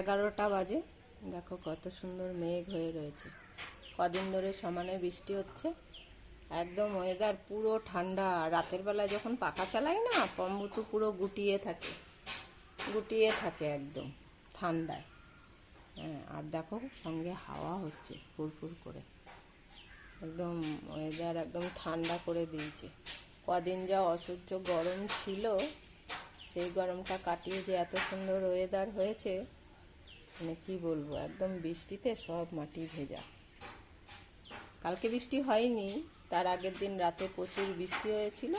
এগারোটা বাজে। দেখো কত সুন্দর মেঘ হয়ে রয়েছে। কদিন ধরে সমানে বৃষ্টি হচ্ছে। একদম ওয়েদার পুরো ঠান্ডা। রাতের বেলায় যখন পাখা চালাই না পম্বুতু পুরো গুটিয়ে থাকে। গুটিয়ে থাকে একদম ঠান্ডায়। হ্যাঁ আর দেখো সঙ্গে হাওয়া হচ্ছে ফুরফুর করে। একদম ওয়েদার একদম ঠান্ডা করে দিয়েছে। কদিন যা অসহ্য গরম ছিল, সেই গরমটা কাটিয়ে যে এত সুন্দর ওয়েদার হয়েছে মানে কি বলব, একদম বৃষ্টিতে সব মাটি ভেজা। কালকে বৃষ্টি হয়নি, তার আগের দিন রাতে প্রচুর বৃষ্টি হয়েছিল,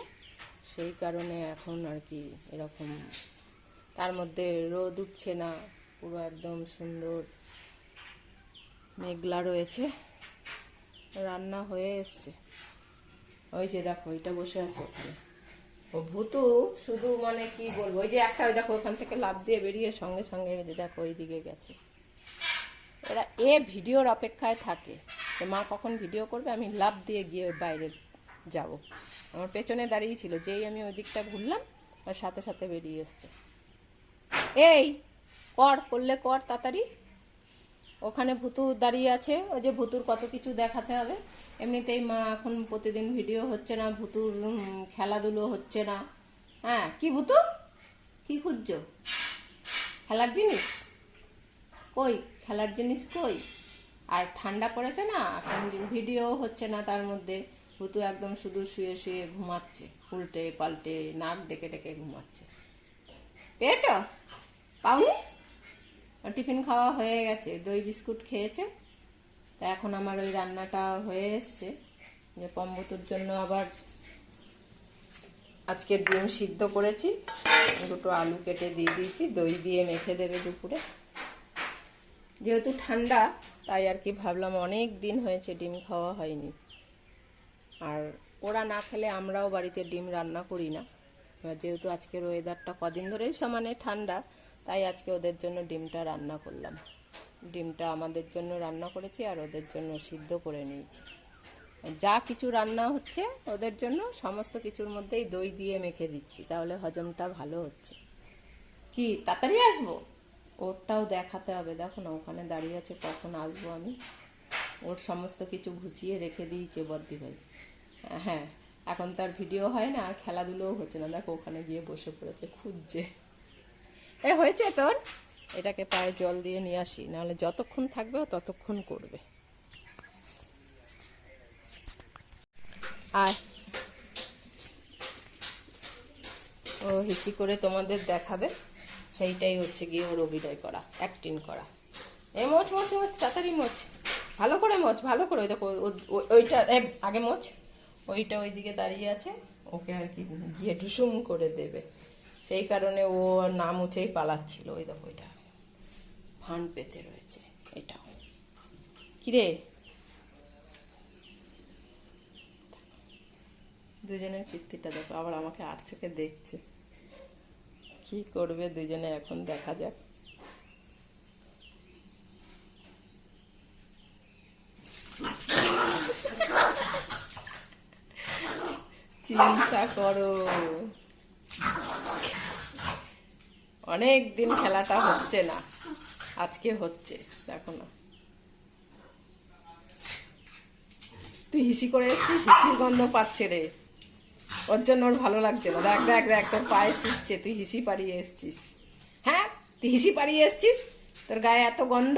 সেই কারণে এখন আর কি এরকম, তার মধ্যে রোদ উঠছে না, পুরো একদম সুন্দর মেঘলা রয়েছে, রান্না হয়ে এসছে। ওই যে দেখো ওইটা বসে আছে ওখানে। ও ভূতু, শুধু মানে কি বলব? ওই যে একটা, ওই দেখো, ওখান থেকে লাভ দিয়ে বেরিয়ে সঙ্গে সঙ্গে যে দেখো ওই দিকে গেছে। এরা এ ভিডিওর অপেক্ষায় থাকে যে মা কখন ভিডিও করবে, আমি লাভ দিয়ে গিয়ে বাইরে যাব। আমার পেছনে দাঁড়িয়ে ছিল, যেই আমি ওই দিকটা ঘুরলাম, আর সাথে সাথে বেরিয়ে এসছে। এই, কর, করলে কর তাড়াতাড়ি। ওখানে ভুতু দাঁড়িয়ে আছে, ওই যে ভুতুর কত কিছু দেখাতে হবে। এমনিতেই মা এখন প্রতিদিন ভিডিও হচ্ছে না, ভুতুর খেলাধুলো হচ্ছে না। হ্যাঁ কি ভুতু? কি খুঁজছো? খেলার জিনিস? কই? খেলার জিনিস কই? আর ঠান্ডা পড়েছে না? এখন ভিডিও হচ্ছে না তার মধ্যে। ভুতু একদম শুধু শুয়ে শুয়ে ঘুমাচ্ছে, উল্টে পাল্টে নাক ডেকে ডেকে ঘুমাচ্ছে। পেয়েছ? আর টিফিন খাওয়া হয়ে গেছে, দই বিস্কুট খেয়েছে? তা এখন আমার ওই রান্নাটা হয়ে এসছে। যে পম্বতুর জন্য আবার আজকে ডিম সিদ্ধ করেছি। দুটো আলু কেটে দিয়ে দিয়েছি, দই দিয়ে মেখে দেবে দুপুরে। যেহেতু ঠান্ডা, তাই আর কি ভাবলাম অনেক দিন হয়েছে ডিম খাওয়া হয়নি। আর ওরা না খেলে আমরাও বাড়িতে ডিম রান্না করি না। এবার যেহেতু আজকের ওয়েদারটা কদিন ধরেই সমানে ঠান্ডা, তাই আজকে ওদের জন্য ডিমটা রান্না করলাম। ডিমটা আমাদের জন্য রান্না করেছি আর ওদের জন্য সিদ্ধ করে নিয়েছি। যা কিছু রান্না হচ্ছে ওদের জন্য সমস্ত কিছুর মধ্যেই দই দিয়ে মেখে দিচ্ছি, তাহলে হজমটা ভালো হচ্ছে। কি, তাড়াতাড়ি আসব? ওরটাও দেখাতে হবে, দেখো না, ওখানে দাঁড়িয়ে আছে, কখন আসব আমি। ওর সমস্ত কিছু গুছিয়ে রেখে দিয়েছে বদ্দি ভাই। হ্যাঁ এখন তার ভিডিও হয় না, আর খেলাধুলোও হচ্ছে না। দেখো ওখানে গিয়ে বসে পড়েছে, খুঁজছে। এ, হয়েছে তোর? এটাকে পায়ে জল দিয়ে নিয়ে আসি, নাহলে যতক্ষণ থাকবে ততক্ষণ করবে। আর ও হিসি করে তোমাদের দেখাবে, সেইটাই হচ্ছে গিয়ে ওর অভিনয় করা অ্যাক্টিং করা। এ মোচ মোচ মোচ, তাড়াতাড়ি মোচ। ভালো করে মোচ, ভালো করে, দেখো ওইটা আগে মোচ, ওইটা ওইদিকে দাঁড়িয়ে আছে, ওকে আর কি গিয়ে ঢুসুম করে দেবে। সেই কারণে ও না মুছেই পালাচ্ছিল, ওই দেখো ওইটা ফান পেতে রয়েছে, এটাও। কিরে? দুজনের কীর্তিটা দেখো, আবার আমাকে আর চোখে দেখছে। কি করবে দুজনে এখন, দেখা যাক। চিন্তা করো। অনেক দিন খেলাটা হচ্ছে না। আজকে হচ্ছে, দেখো না। তুই হিসি করে এসছিস? হিসির গন্ধ পাচ্ছে রে। ওর জন্য ওর ভালো লাগছে না। দেখ দেখ দেখ, তোর পায়ে শিখছে তুই হিসি পাড়িয়ে এসছিস। হ্যাঁ? তুই হিসি পাড়িয়ে এসছিস? তোর গায়ে এত গন্ধ?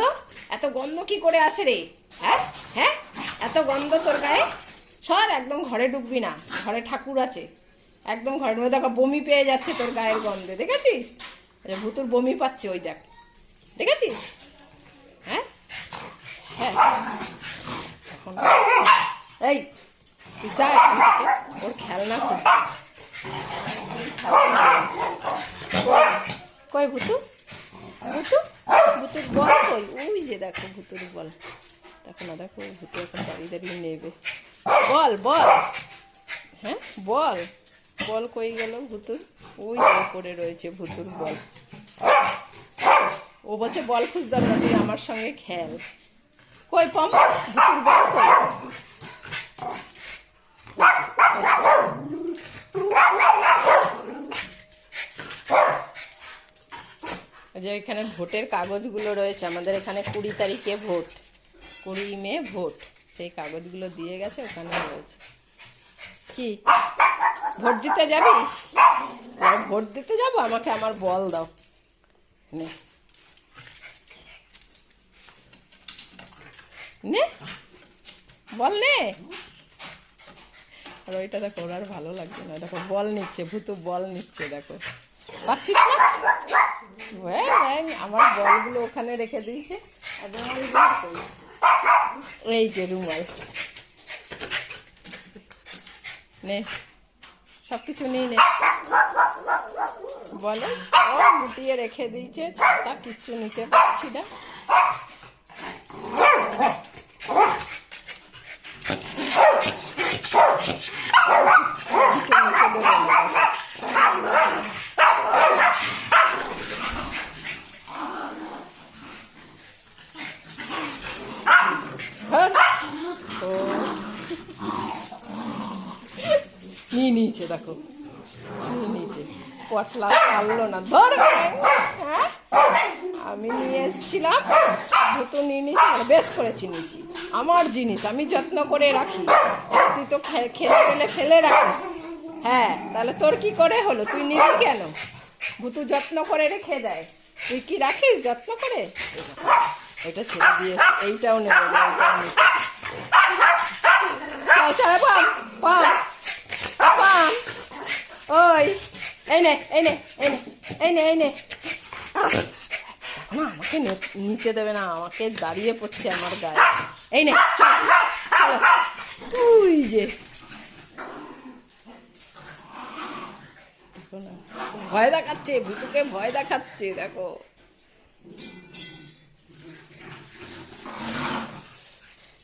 এত গন্ধ কি করে আসে রে? হ্যাঁ? হ্যাঁ? এত গন্ধ তোর গায়ে? সর, একদম ঘরে ঢুকবি না। ঘরে ঠাকুর আছে। একদম ঘরের মধ্যে দেখো, বমি পেয়ে যাচ্ছে তোর গায়ের গন্ধে। দেখেছিস? আচ্ছা ভুতুর বমি পাচ্ছে, ওই দেখ। দেখেছিস? হ্যাঁ? হ্যাঁ। এই যা ওর খেলনা কই ভুতু? ভুতু? ভুতুর বল কই? ওই যে দেখো ভুতুর বল। দেখো না, দেখো, ভুতু এখন দাঁড়িয়ে দাঁড়িয়ে নেবে। বল বল। হ্যাঁ বল। বল কই গেল ভুতুর? ওই করে রয়েছে ভুতুর বল। ও বলছে বল হবে না, তুই আমার সঙ্গে খেল। কই পম? যে এখানে ভোটের কাগজগুলো রয়েছে আমাদের এখানে কুড়ি তারিখে ভোট। কুড়ি মে ভোট সেই কাগজগুলো দিয়ে গেছে ওখানে রয়েছে। কি? ভোট দিতে যাবি? ভোট দিতে যাব আমাকে আমার বল দাও। নে। নে, বল নে। আর ওইটা দেখো, ওর আর ভালো লাগছে না। দেখো, বল নিচ্ছে, ভূতু বল নিচ্ছে, দেখো। পাচ্ছিস না? আমার বলগুলো ওখানে রেখে দিয়েছে? এই যে রুমাল। নে সব কিছু নিয়ে নে। বলে, ও গুটিয়ে রেখে দিয়েছে, তা কিচ্ছু নিতে পারছি না নিচে নিচে দেবো না। ধর। ও। নিয়ে নিয়েছে দেখো। পটলা পারল না। ধর। হ্যাঁ? আমি নিয়ে এসেছিলাম। ভুতো নিয়ে নিয়েছি আর বেশ করে চিনিয়েছি আমার জিনিস, আমি যত্ন করে রাখি। তুই তো খেলে গেলে ফেলে রাখিস। হ্যাঁ তাহলে তোর কি করে হলো? তুই নিবি কেন? ভুতু যত্ন করে রেখে দেয়। তুই কি রাখিস যত্ন করে? এটা ছেড়ে দিয়ে এইটাও নেব না, এইটাও নেব চল চল পাম পাম পাম ওই এই নে এই নে এই নে আমাকে নিতে দেবে না আমাকে দাঁড়িয়ে পড়ছে আমার গায়ে এই নে উই যে ভয় দেখাচ্ছে ভুতুকে ভয় দেখাচ্ছে দেখো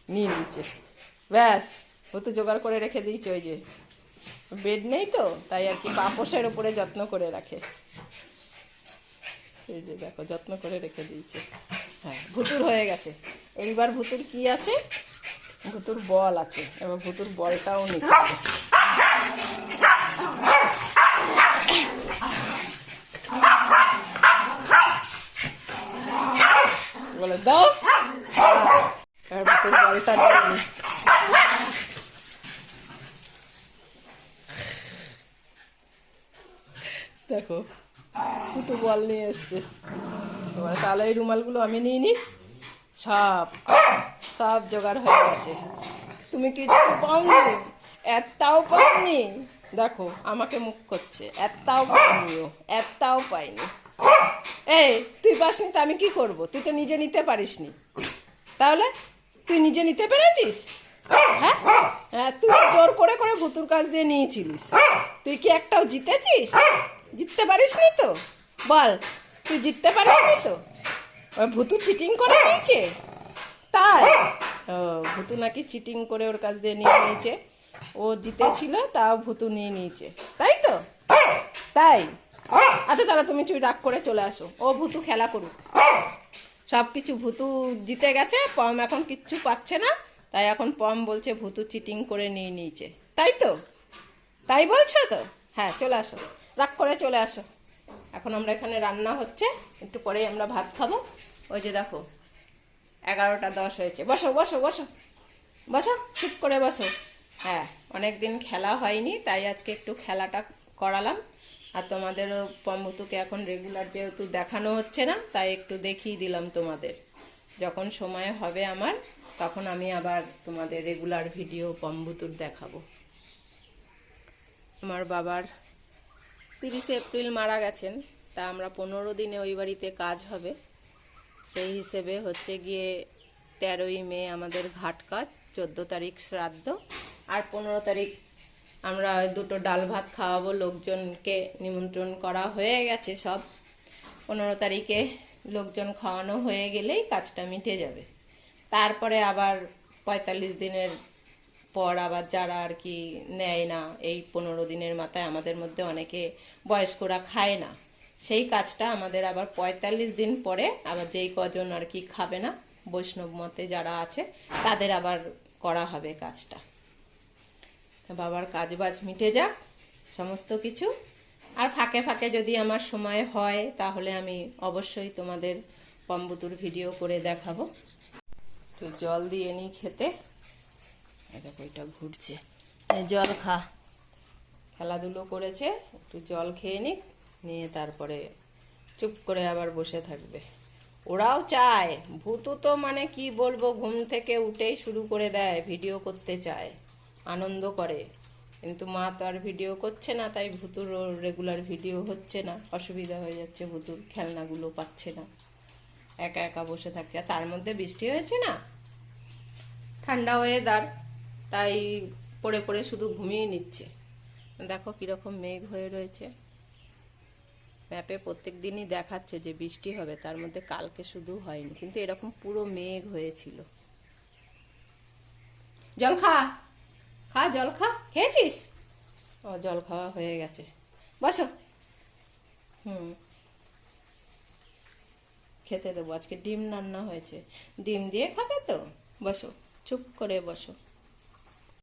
নিয়ে নিচ্ছে ব্যাস ও তো জোগাড় করে রেখে দিয়েছে ওই যে বেড নেই তো, তাই আর কি পাপোসের উপরে যত্ন করে রাখে। এই যে দেখো, যত্ন করে রেখে দিয়েছে। হ্যাঁ ভুতুর হয়ে গেছে। এইবার ভুতুর কি আছে? ভুতুর বল আছে। এবার ভুতুর বলটাও হবে। বলে দাও। এবার ভুতুর বলটা নিয়ে নি। দেখো, দুটো বল নিয়ে এসছে। এবার তাহলে এই রুমালগুলো আমি নিয়ে নিই সব সব জোগাড় হয়ে গেছে। তুমি কিছু পাওনি? একটাও পাওনি? দেখো, আমাকে মুখ করছে। একটাও পাইনি ও একটাও পাইনি। এই, তুই পাসনি তো আমি কি করব? তুই তো নিজে নিতে পারিসনি। তাহলে তুই নিজে নিতে পেরেছিস? হ্যাঁ? হ্যাঁ তুই জোর করে করে ভুতুর কাজ দিয়ে নিয়েছিলিস। তুই কি একটাও জিতেছিস? জিততে পারিসনি তো? বল, তুই জিততে পারিসনি তো? ওই ভুতু চিটিং করে নিয়েছে? তাই? ও, ভুতু নাকি চিটিং করে ওর কাছ দিয়ে নিয়ে নিয়েছে। ও জিতেছিল, তাও ভুতু নিয়ে নিয়েছে। তাই তো? তাই? আচ্ছা তাহলে তুমি তুই রাগ করে চলে আসো। ও ভুতু খেলা করুক। সব কিছু ভুতু জিতে গেছে, পম এখন কিচ্ছু পাচ্ছে না। তাই এখন পম বলছে ভুতু চিটিং করে নিয়ে নিয়েছে। তাই তো? তাই বলছো তো? হ্যাঁ চলে আসো। রাগ করে চলে আসো। এখন আমরা এখানে রান্না হচ্ছে, একটু পরেই আমরা ভাত খাব। ওই যে দেখো, এগারোটা দশ হয়েছে। বসো বসো বসো বসো, চুপ করে বসো। হ্যাঁ অনেক দিন খেলা হয়নি, তাই আজকে একটু খেলাটা করালাম। আর তোমাদেরও পম্বুতুকে এখন রেগুলার যেহেতু দেখানো হচ্ছে না, তাই একটু দেখিয়ে দিলাম তোমাদের। যখন সময় হবে আমার, তখন আমি আবার তোমাদের রেগুলার ভিডিও পম্বুতুর দেখাবো। আমার বাবার তিরিশে এপ্রিল মারা গেছেন, তা আমরা পনেরো দিনে ওই বাড়িতে কাজ হবে। সেই হিসেবে হচ্ছে গিয়ে তেরোই মে আমাদের ঘাট কাজ, চোদ্দ তারিখ শ্রাদ্ধ, আর পনেরো তারিখ আমরা দুটো ডাল ভাত খাওয়াবো, লোকজনকে নিমন্ত্রণ করা হয়ে গেছে সব। পনেরো তারিখে লোকজন খাওয়ানো হয়ে গেলেই কাজটা মিটে যাবে। তারপরে আবার পঁয়তাল্লিশ দিনের পর আবার যারা আর কি নেয় না, এই পনেরো দিনের মাথায় আমাদের মধ্যে অনেকে বয়স্করা খায় না। সেই কাজটা আমাদের আবার পঁয়তাল্লিশ দিন পরে আবার যেই কজন আর কি খাবে না, বৈষ্ণব মতে যারা আছে, তাদের আবার করা হবে কাজটা। বাবার কাজ বাজ মিটে যাক, সমস্ত কিছু। আর ফাঁকে ফাঁকে যদি আমার সময় হয়, তাহলে আমি অবশ্যই তোমাদের পম্বুতুর ভিডিও করে দেখাবো। একটু জল দিয়ে নিই খেতে। দেখো, এটা ঘুরছে। জল খা। খেলাধুলো করেছে, একটু জল খেয়ে নিক, নিয়ে তারপরে চুপ করে আবার বসে থাকবে। ওরাও চায়, ভূতু তো মানে কি বলব, ঘুম থেকে উঠেই শুরু করে দেয়, ভিডিও করতে চায়, আনন্দ করে। কিন্তু মা তো আর ভিডিও করছে না, তাই ভুতুর রেগুলার ভিডিও হচ্ছে না। অসুবিধা হয়ে যাচ্ছে, ভুতুর খেলনাগুলো পাচ্ছে না। একা একা বসে থাকছে। তার মধ্যে বৃষ্টি হয়েছে না? ঠান্ডা ওয়েদার তাই পড়ে পড়ে শুধু ঘুমিয়ে নিচ্ছে। দেখো কীরকম মেঘ হয়ে রয়েছে। ম্যাপে প্রত্যেক দিনই দেখাচ্ছে যে বৃষ্টি হবে, তার মধ্যে কালকে শুধু হয়নি, কিন্তু এরকম পুরো মেঘ হয়েছিল। জল খা খা, জল খা, খেয়েছিস? ও, জল খাওয়া হয়ে গেছে। বসো। হুম। খেতে দেবো, আজকে ডিম রান্না হয়েছে। ডিম দিয়ে খাবে তো? বসো, চুপ করে বসো।